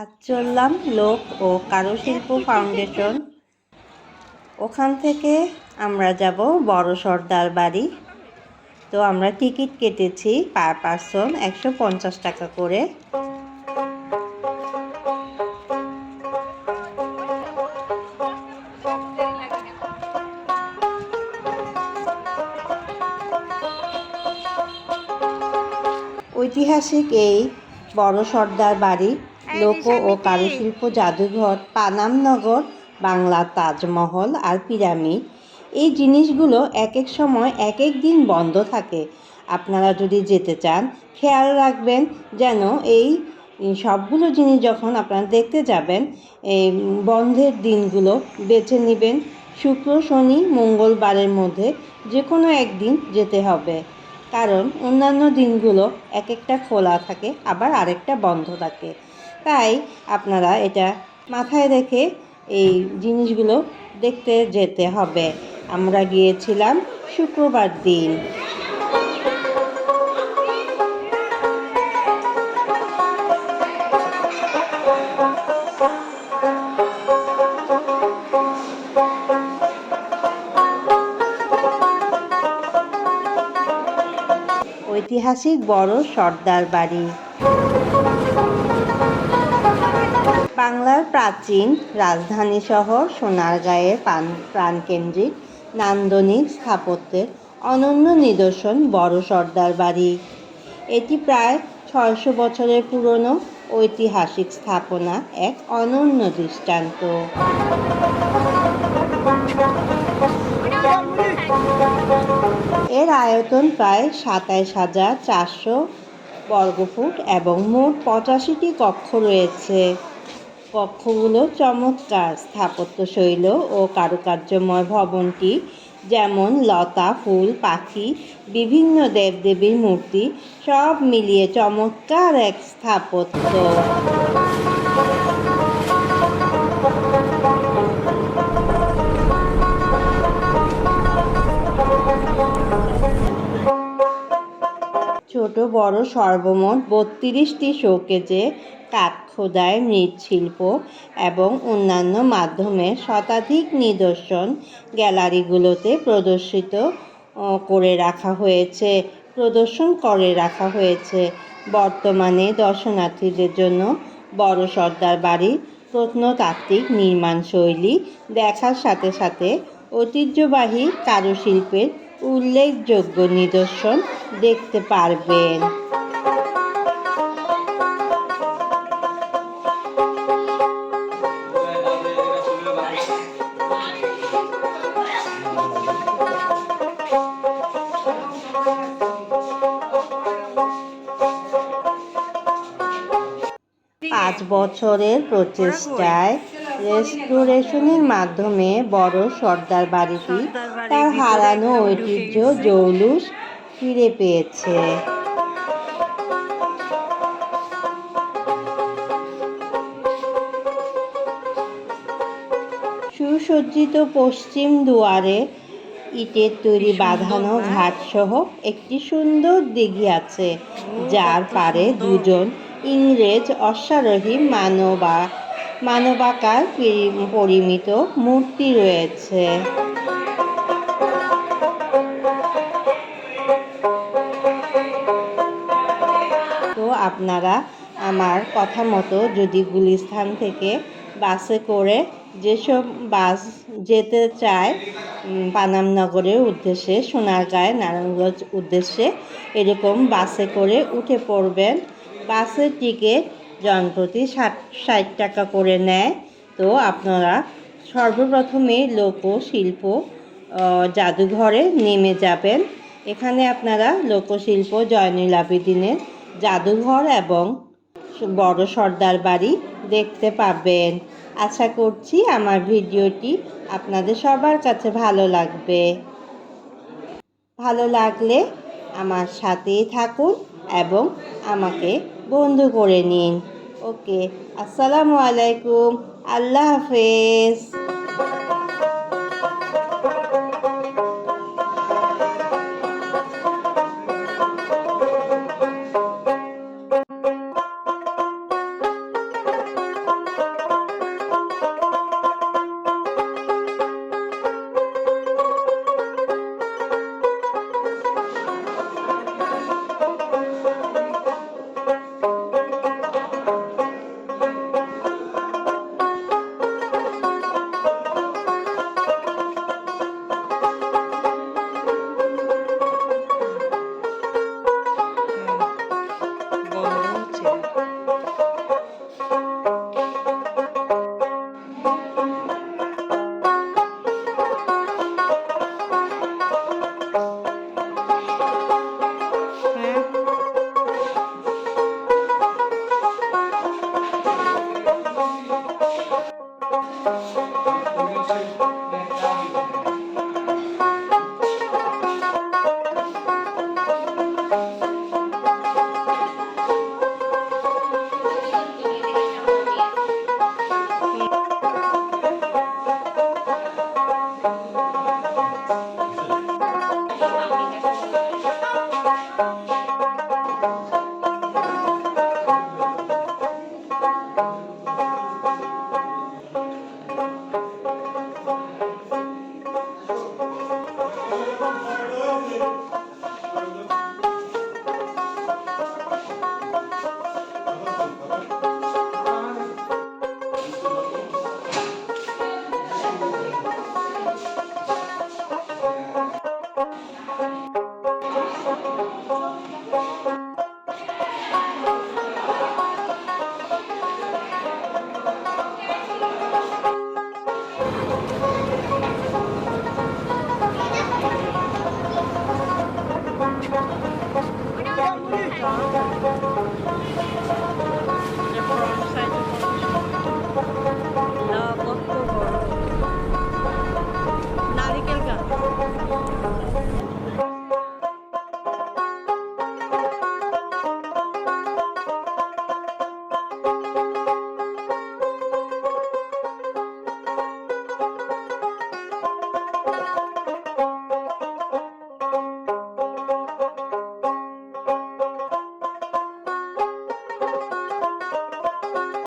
আজ চললাম লোক ও কারুশিল্প ফাউন্ডেশন। ওখান থেকে আমরা যাব বড় সর্দার বাড়ি। তো আমরা টিকিট কেটেছি পার পারসন একশো পঞ্চাশ টাকা করে। ঐতিহাসিক এই বড় সর্দার বাড়ি লোক ও কারুশিল্প জাদুঘর পানামনগর বাংলা তাজমহল আর পিরামিড। এই জিনিসগুলো এক এক সময় এক এক দিন বন্ধ থাকে। আপনারা যদি যেতে চান খেয়াল রাখবেন যেন এই সবগুলো জিনিস যখন আপনারা দেখতে যাবেন এই বন্ধের দিনগুলো বেছে নেবেন। শুক্র শনি মঙ্গলবারের মধ্যে যে কোনো একদিন যেতে হবে। কারণ অন্যান্য দিনগুলো এক একটা খোলা থাকে আবার আরেকটা বন্ধ থাকে। তাই আপনারা এটা মাথায় রেখে এই জিনিসগুলো দেখতে যেতে হবে। আমরা গিয়েছিলাম শুক্রবার দিন। ঐতিহাসিক বড় সর্দার বাড়ি। বাংলার প্রাচীন রাজধানী শহর সোনারগাঁয়ের প্রাণ, প্রাণকেন্দ্রিক নান্দনিক স্থাপত্যের অনন্য নিদর্শন বড় সর্দার বাড়ি। এটি প্রায় ছয়শো বছরের পুরনো ঐতিহাসিক স্থাপনা, এক অনন্য দৃষ্টান্ত। এর আয়তন প্রায় সাতাইশ হাজার চারশো বর্গফুট এবং মোট পঁচাশিটি কক্ষ রয়েছে। কক্ষগুলো চমৎকার স্থাপত্যশৈল ও কারুকার্যময় ভবনটি, যেমন লতা, ফুল, পাখি, বিভিন্ন দেবদেবীর মূর্তি, সব মিলিয়ে চমৎকার এক স্থাপত্য। বড় সর্বমোট বত্রিশটি শোকেজে কাঠ খোদাই মৃৎশিল্প এবং অন্যান্য মাধ্যমে শতাধিক নিদর্শন গ্যালারিগুলোতে প্রদর্শিত করে রাখা হয়েছে, প্রদর্শন করে রাখা হয়েছে। বর্তমানে দর্শনার্থীদের জন্য বড় সর্দার বাড়ির প্রত্নতাত্ত্বিক নির্মাণশৈলী দেখার সাথে সাথে ঐতিহ্যবাহী কারুশিল্পের উল্লেখযোগ্য নিদর্শন দেখতে পারবেন। পাঁচ বছরের প্রচেষ্টায় রেস্টোরেশনের মাধ্যমে বড় সর্দার বাড়িটি তার হারানো ঐতিহ্য জৌলুস ফিরে পেয়েছে। সুসজ্জিত পশ্চিম দুয়ারে ইটের তৈরি বাঁধানো ঘাটসহ একটি সুন্দর দিঘি আছে, যার পারে দুজন ইংরেজ অশ্বারোহী মানবা মানবাকার পরিমিত মূর্তি রয়েছে। তো আপনারা আমার কথা মতো যদি গুলিস্থান থেকে বাসে করে যেসব বাস যেতে চায় পানামনগরের উদ্দেশ্যে, সোনারগাঁয় নারায়ণগঞ্জ উদ্দেশ্যে এরকম বাসে করে উঠে পড়বেন। বাসের টিকিট জনপ্রতি ষাট ষাট টাকা করে নেয়। তো আপনারা সর্বপ্রথমে লোকশিল্প আহ, জাদুঘরে নেমে যাবেন। এখানে আপনারা লোকশিল্প জয়নুল আবেদিনের জাদুঘর এবং বড় সর্দার বাড়ি দেখতে পাবেন। আশা করছি আমার ভিডিওটি আপনাদের সবার কাছে ভালো লাগবে। ভালো লাগলে আমার সাথেই থাকুন। এবং আমাকে বন্ধু করে নিন। ওকে আসসালামু আলাইকুম। আল্লাহ হাফেজ।